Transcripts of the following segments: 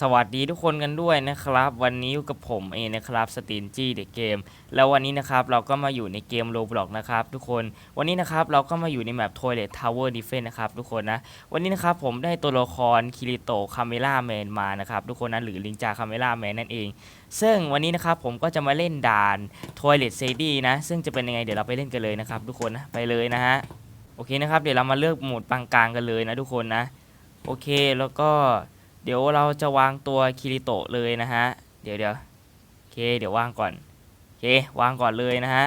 สวัสดีทุกคนกันด้วยนะครับ วันนี้อยู่กับผมเองนะครับสตีนจี้เด็กเกม แล้ววันนี้นะครับเราก็มาอยู่ในเกมโ o บล็อกนะครับทุกคนวันนี้นะครับเราก็มาอยู่ในแมป Toilet Tower Defense นะครับทุกคนนะวันนี้นะครับผมได้ตัวละครคิริโตคาเมล่าแมนมานะครับทุกคนนะหรือลิงจาคาเมล่าแมนนั่นเอง ซึ่งวันนี้นะครับผมก็จะมาเล่นด่าน Toilet s a d y นะ ซึ่งจะเป็นยังไงเดี๋ยวเราไปเล่นกันเลยนะครับทุกคนนะไปเลยนะฮะโอเคนะครับเดี๋ยวเรามาเลือกโหมดปานกลางกันเลยนะทุกคนนะโอเคแล้วก็ เดี๋ยวเราจะวางตัวคิริโตะเลยนะฮะ เดี๋ยวเดี๋ยวโอเค เดี๋ยววางก่อนโอเควางก่อนเลยนะฮะ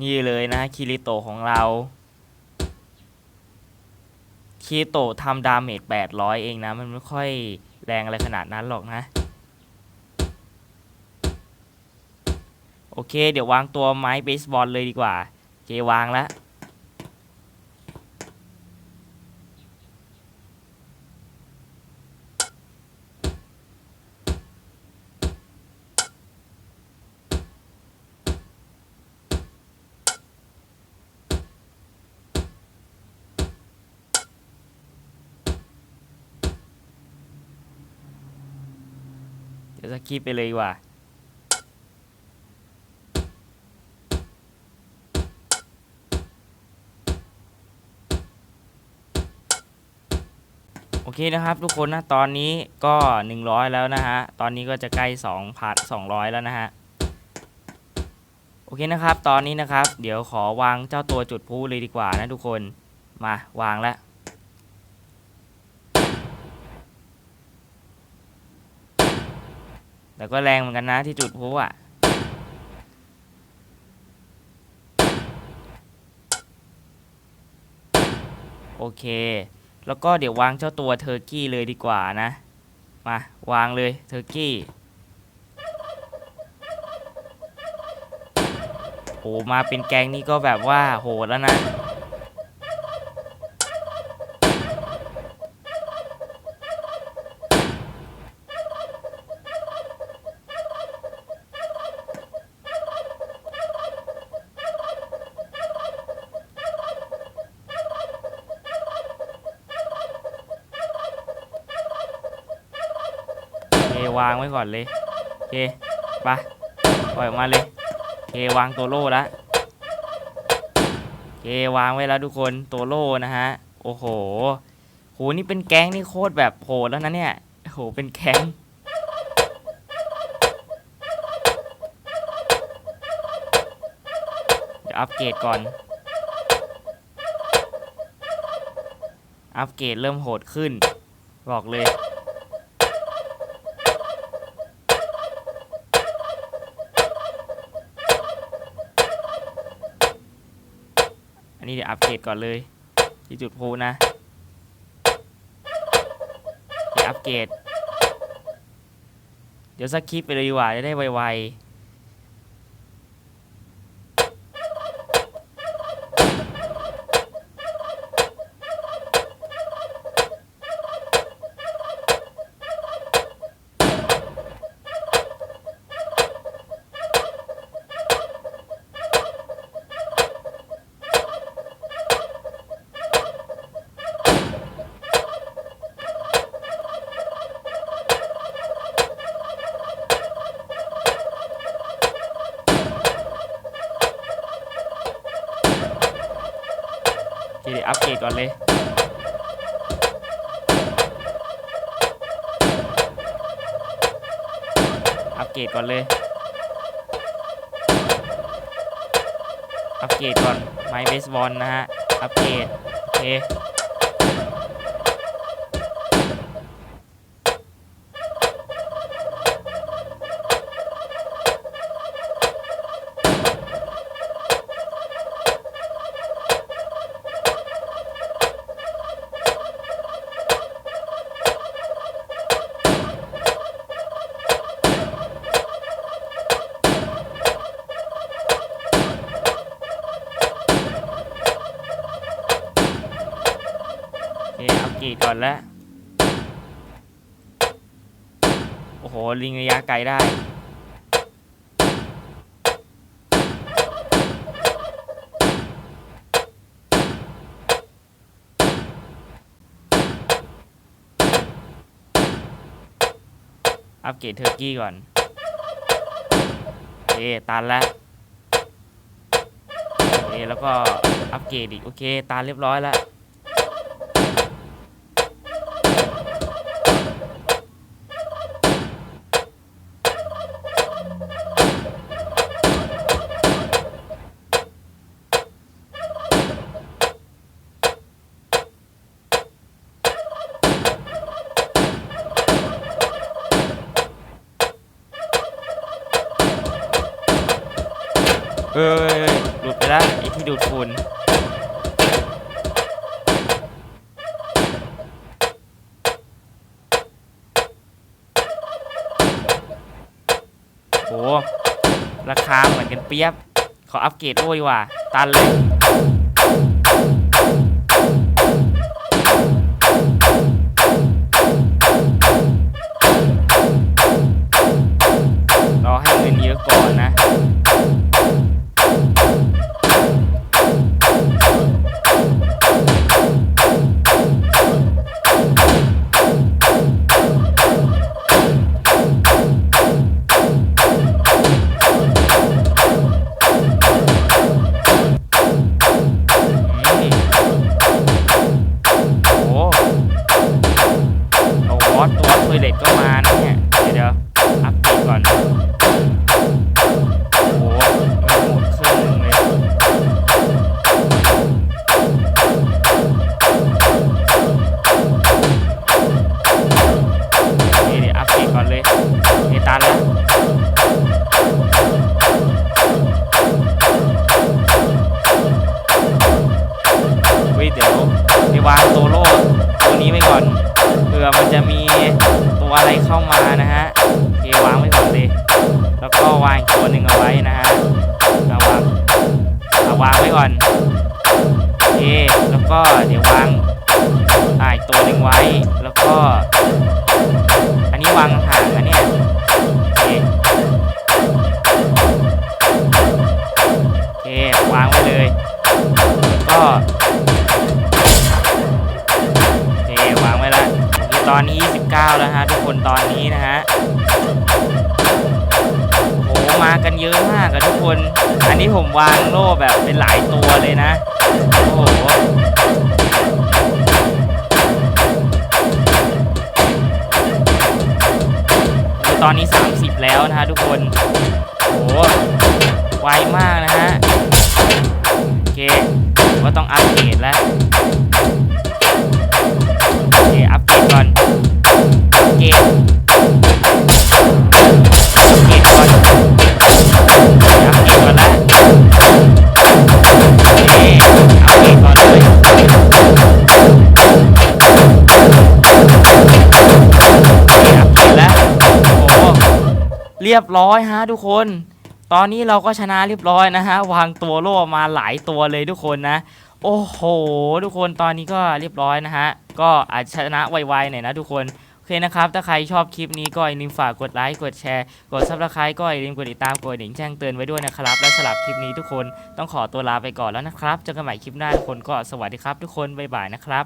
นี่เลยนะคิริโตะของเราคิริโตะทำดาเมจ800 เองนะ มันไม่ค่อยแรงอะไรขนาดนั้นหรอกนะ โอเค เดี๋ยววางตัวไม้เบสบอลเลยดีกว่าโอเควางแล้ว ดี๋ยวสกิปไปเลยดีกว่า โอเคนะครับทุกคนนะ ตอนนี้ก็ 100 แล้วนะฮะ ตอนนี้ก็จะใกล้2พัน200 แล้วนะฮะ โอเคนะครับ ตอนนี้นะครับ เดี๋ยวขอวางเจ้าตัวจุดพลุเลยดีกว่านะทุกคน มาวางแล้ว แต่ก็แรงเหมือนกันนะที่จุดพลุอะโอเค แล้วก็เดี๋ยววางเจ้าตัวเทอร์กี้เลยดีกว่านะ มาวางเลยเทอร์กี้โอ้มาเป็นแกงนี่ก็แบบว่าโหดแล้วนะ โอเค วางไว้ก่อนเลยโอเคไปปล่อยออกมาเลยโอเควางตัวโล่แล้วโอเควางไว้แล้วทุกคนตัวโล่นะฮะโอ้โหโหนี่เป็นแก๊งนี่โคตรแบบโหดแล้วนะเนี่ยโหเป็นแก๊งเดี๋ยวอัปเกรดก่อน อัปเกรดเริ่มโหดขึ้น บอกเลย นี่เดี๋ยวอัปเกรดก่อนเลย ที่จุดพูนะเดี๋ยวอัปเกรดเดี๋ยวสักคลิปไปเลยดีกว่าจะได้ไวๆ อัปเกรดก่อนเลย อัปเกรดก่อนเลย อัปเกรดก่อนไม้เบสบอลนะฮะ อัปเกรดโอเค กิก่อนแล้ว โอ้โห ลิงระยะไกลได้อัปเกรดเทอร์กี้ก่อน เอตันแล้ว เอแล้วก็อัปเกรดอีก โอเค ตันเรียบร้อยแล้ว เอ้ยหลุดไปแล้วไอ้ที่ดูดฝุ่นโหราคาเหมือนกันเปียบ ขออัปเกรดด้วยว่ะตันเลย เข้ามานะฮะเควางไว้ก่อนเลยแล้วก็วางตัวหนึ่งเอาไว้นะฮะเอาวางเอาวางไว้ก่อนโอเคแล้วก็เดี๋ยววางอ่าอีกตัวหนึ่งไว้ แล้วก็ อันนี้วางห่างนะเนี่ยโอเคโอเควางไว้เลยก็ ตอนนี้ 29 แล้วฮะทุกคนตอนนี้นะฮะโอ้มากันเยอะมากอะทุกคน อันนี้ผมวางโล่แบบเป็นหลายตัวเลยนะ โอ้โหตอนนี้ 30 แล้วนะฮะทุกคน โอ้โหไวมากนะฮะ โอเคก็ต้องอัปเกรดแล้ว ก่อนเกรดอัปเกรดก่อนอัปเกรดก่อนละโอเคอัปเกรดก่อนเลยเคอัปเกรดแล้วโอ้เรียบร้อยฮะทุกคน ตอนนี้เราก็ชนะเรียบร้อยนะฮะ วางตัวโล่มาหลายตัวเลยทุกคนนะ โอ้โห ทุกคนตอนนี้ก็เรียบร้อยนะฮะ ก็อาจชนะไวๆหน่อยนะทุกคนโอเคนะครับ ถ้าใครชอบคลิปนี้ก็อย่าลืมฝากกดไลค์กดแชร์ กดซับสไครต์ก็อย่าลืมกดติดตามกดกระดิ่งแจ้งเตือนไว้ด้วยนะครับ และสำหรับคลิปนี้ทุกคนต้องขอตัวลาไปก่อนแล้วนะครับเจอกันใหม่คลิปหน้าทุกคนก็สวัสดีครับ ทุกคนบ๊ายบายนะครับ